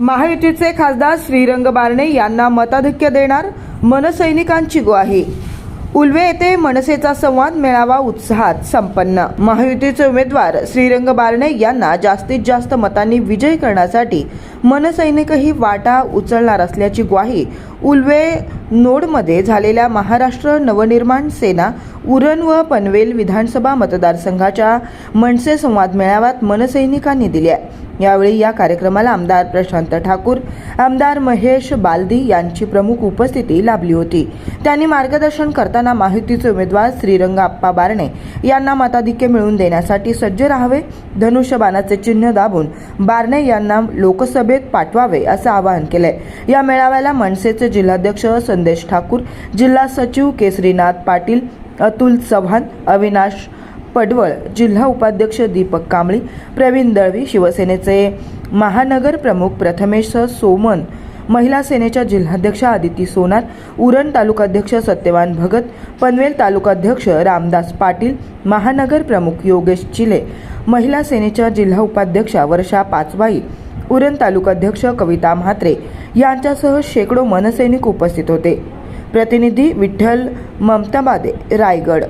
महायुतीचे खासदार श्रीरंग बारणे यांना मताधिक्य देणार मनसैनिकांची ग्वाही. उल्वे येथे मनसेचा संवाद मेळावा उत्साहात संपन्न. महायुतीचे उमेदवार श्रीरंग बारणे यांना जास्तीत जास्त मतांनी विजय करण्यासाठी मनसैनिकही वाटा उचलणार असल्याची ग्वाही उल्वे नोडमध्ये झालेल्या महाराष्ट्र नवनिर्माण सेना उरण व पनवेल विधानसभा मतदारसंघाच्या मनसे संवाद मेळाव्यात मनसैनिकांनी दिली आहे यावेळी या कार्यक्रमाला आमदार प्रशांत ठाकूर आमदार महेश बालदी यांची प्रमुख उपस्थिती लाभली होती. त्यांनी मार्गदर्शन करताना माहितीचे उमेदवार श्रीरंग आप्पा बारणे यांना मताधिक्य मिळवून देण्यासाठी सज्ज राहावे धनुष्यबाणाचे चिन्ह दाबून बारणे यांना लोकसभेत पाठवावे असं आवाहन केलंय या मेळाव्याला मनसेचे जिल्हाध्यक्ष संदेश ठाकूर जिल्हा सचिव केसरीनाथ पाटील अतुल चव्हाण अविनाश पडवळ जिल्हा उपाध्यक्ष दीपक कांबळी प्रवीण दळवी शिवसेनेचे महानगर प्रमुख प्रथमेश सोमन महिला सेनेच्या जिल्हाध्यक्ष आदिती सोनार उरण तालुकाध्यक्ष सत्यवान भगत पनवेल तालुकाध्यक्ष रामदास पाटील महानगर प्रमुख योगेश चिले महिला सेनेच्या जिल्हा उपाध्यक्षा वर्षा पाचवाई उरण तालुकाध्यक्ष कविता म्हात्रे यांच्यासह शेकडो मनसैनिक उपस्थित होते. प्रतिनिधी विठ्ठल ममताबादे रायगड.